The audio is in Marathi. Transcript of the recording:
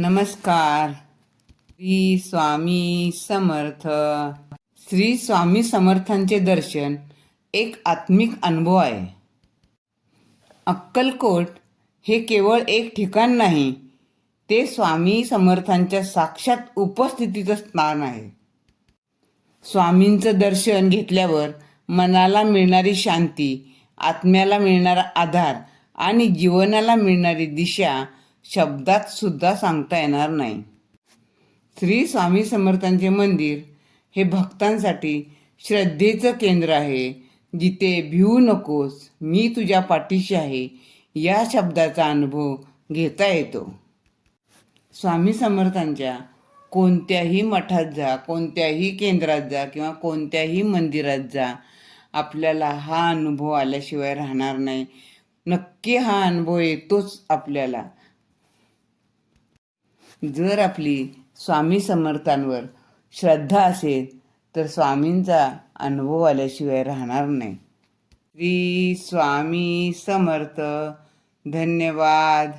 नमस्कार. श्री स्वामी समर्थ. श्री स्वामी समर्थांचे दर्शन एक आत्मिक अनुभव आहे. अक्कलकोट हे केवळ एक ठिकाण नाही ते स्वामी समर्थांच्या साक्षात उपस्थितीचं स्थान आहे. स्वामींचं दर्शन घेतल्यावर मनाला मिळणारी शांती आत्म्याला मिळणारा आधार आणि जीवनाला मिळणारी दिशा शब्दात सुद्धा सांगता येणार नाही. श्री स्वामी समर्थांचे मंदिर हे भक्तांसाठी श्रद्धेचं केंद्र आहे. जिथे भिवू नकोस मी तुझ्या पाठीशी आहे या शब्दाचा अनुभव घेता येतो. स्वामी समर्थांच्या कोणत्याही मठात जा कोणत्याही केंद्रात जा किंवा कोणत्याही मंदिरात जा आपल्याला हा अनुभव आल्याशिवाय राहणार नाही. नक्की हा अनुभव येतोच आपल्याला. जर आपली स्वामी समर्थांवर श्रद्धा असेल तर स्वामींचा अनुभव आल्याशिवाय राहणार नाही. श्री स्वामी समर्थ. धन्यवाद.